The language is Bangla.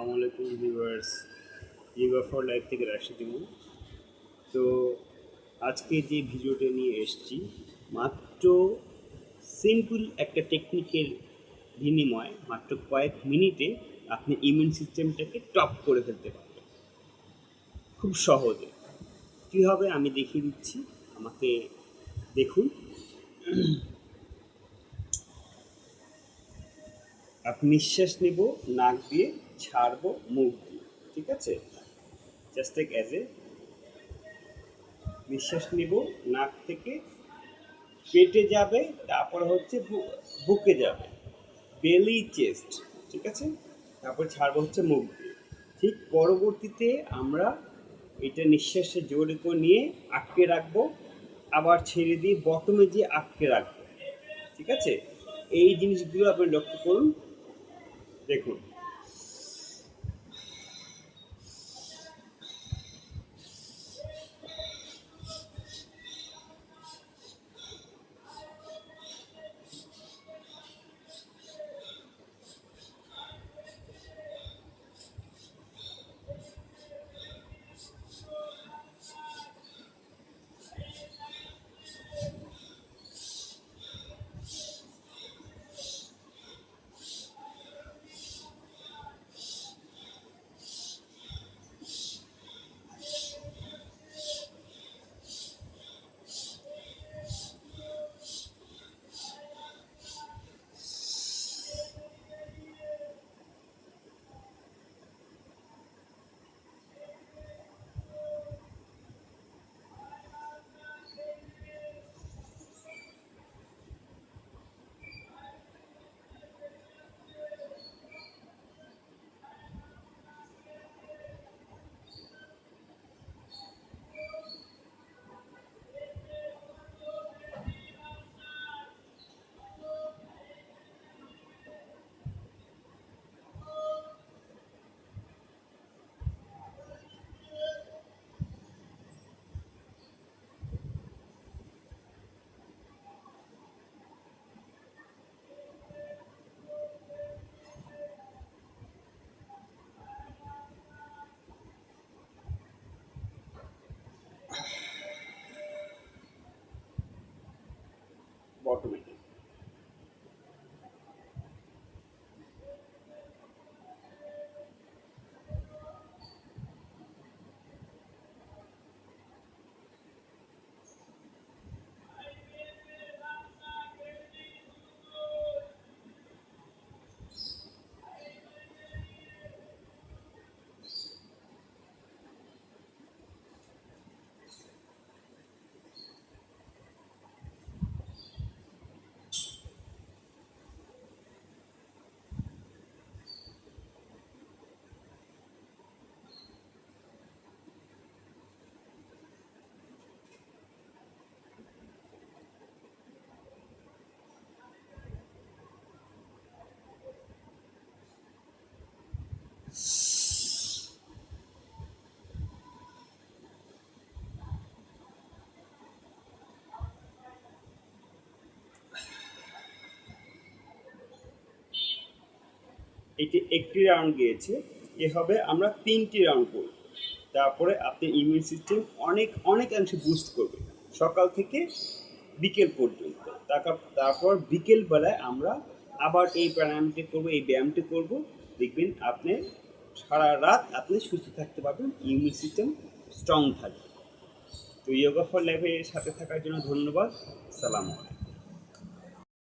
আসসালামু আলাইকুম ভিউয়ার্স ইয়োগা ফর লাইফ থেকে রাশিদ ইমু তো আজকে যে ভিডিওটা নিয়ে এসেছি, মাত্র সিম্পল একটা টেকনিকের বিনিময়ে, মাত্র কয়েক মিনিটে আপনি ইমিউন সিস্টেমটাকে টপ করে ফেলতে পারবেন। খুব সহজে। কীভাবে আমি দেখিয়ে দিচ্ছি। আমাকে দেখুন। আপনি নিঃশ্বাস নেব, নাক দিয়ে। ছাড়বো দিয়ে ঠিক আছে? জাস্ট টেক অ্যাজ এ নিঃশ্বাস নেব, নাক থেকে পেটে যাবে, তারপর হচ্ছে বুকে যাবে বেলি চেস্ট ঠিক আছে? তারপর ছাড়বো হচ্ছে মুখ দিয়ে। ঠিক পরবর্তীতে আমরা এটা নিঃশ্বাসে জোরে করে নিয়ে আটকে রাখব, আবার ছেড়ে দিয়ে বটমে যে আটকে রাখব, ঠিক আছে? এই জিনিসগুলো আপনি লক্ষ্য করুন, দেখুন। বটমে এটি একটি রাউন্ড গিয়েছে। এ হবে আমরা তিনটি রাউন্ড করব। তারপরে আপনি ইমিউন সিস্টেম অনেক অনেকাংশে বুস্ট করবে সকাল থেকে বিকেল পর্যন্ত। তারপর তারপর বিকেল বেলায় আমরা আবার এই প্রাণায়ামটি করব, এই ব্যায়ামটি করব। দেখবেন আপনি সারা রাত আপনি সুস্থ থাকতে পারবেন ইমিউন সিস্টেম স্ট্রং থাকবে। তো ইয়োগা ফর লাইফের সাথে থাকার জন্য ধন্যবাদ। সালাম আলাইকুম।